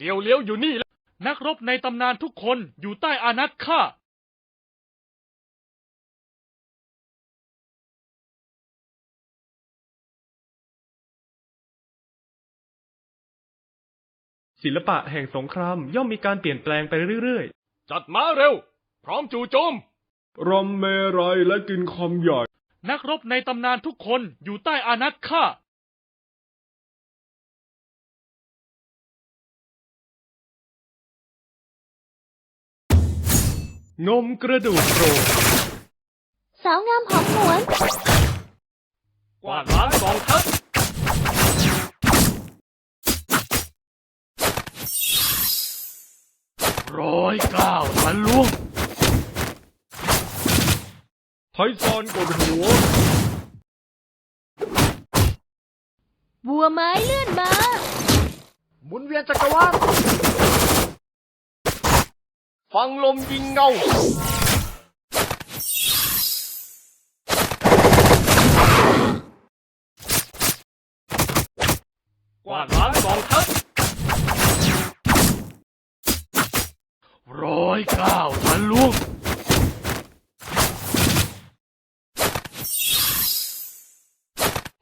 เตียวเลี้ยวอยู่นี่แล้วนักรบในตำนานทุกคนอยู่ใต้อานัตข้าศิลปะแห่งสงครามย่อมมีการเปลี่ยนแปลงไปเรื่อยจัดม้าเร็ว พร้อมจู่โจมๆรำเมไรและกินคำใหญ่ นักรบในตำนานทุกคนอยู่ใต้อานัตข้า นมกระดูกโปรดสาวงามหอมหวน กวาดล้างกองทัพร้อยเก้าทะลวงไทซอนกดหัว บัวไม้เลื่อนมา หมุนเวียนจักรวาล ฟังลมยิงเงา กวาดล้างกองทัพร้อยเก้าทะลวง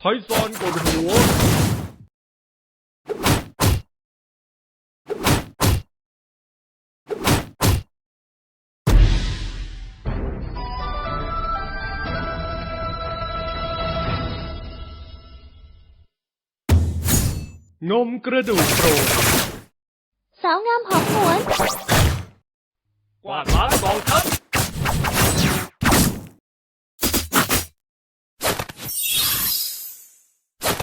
ไทซอนกดหัว นมกระดูกโปรดสาวงามหอมหวน กวาดล้างกองทัพ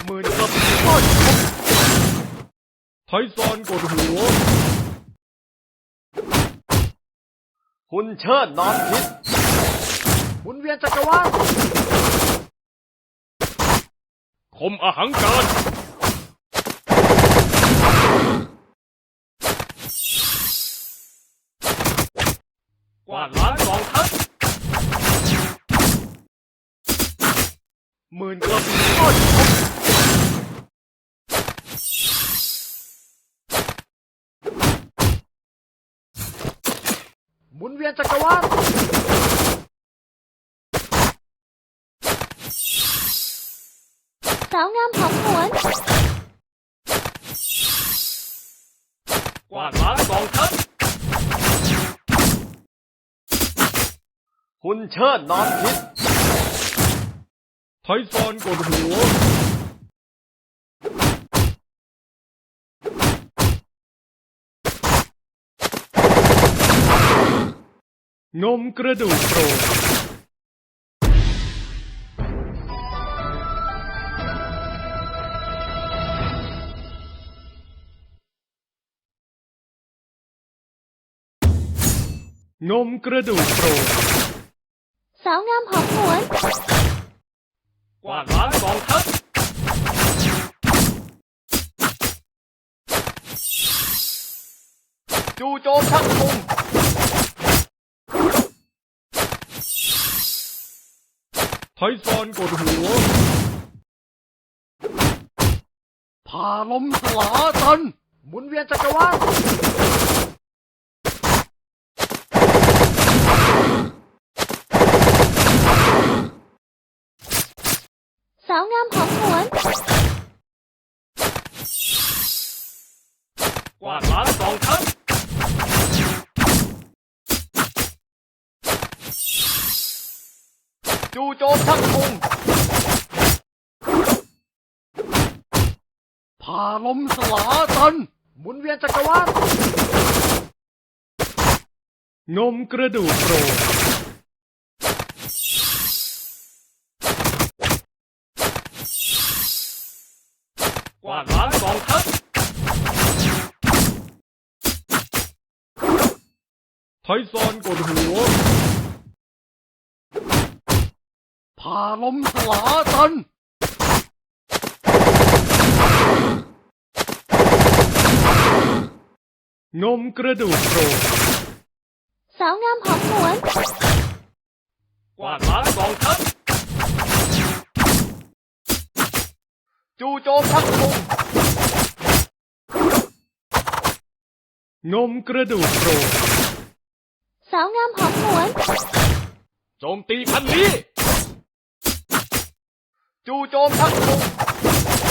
หมื่นกระบี่ทอดไทซอนกดหัว คุณเชิดนอนพิษหมุนเวียนจักรวาลคมอหังการ วาดล้างกองทัพหมื่นกระบี่ทอดหมุนเวียนจักรวาลสาวงามหอมหวน กวาดล้างกองทัพ คุณเชิดนอนพิษไทซอนกดหัวนมกระดูกโปรดนมกระดูกโปร สาวงามหอมหวนกวาดล้างกองทัพจู่โจมชักมุมไทซอนกดหัวพาลมสลาตันหมุนเวียนจักรวาล สาวงามหอมหวน กวาดล้างกองทัพจู่โจมชักมุมพาลมสลาตัน หมุนเวียนจักรวาลนมกระดูกโปรด กวาดล้างกองทัพ ไทซอนกดหัวพาลมสลาตันนมกระดูกโปรดสาวงามหอมหวน กวาดล้างกองทัพจู่โจมชักมุมงมกระดูกโปรด สาวงามหอมหวน โจมตีพันนี้ จู่โจมทั้งกษะ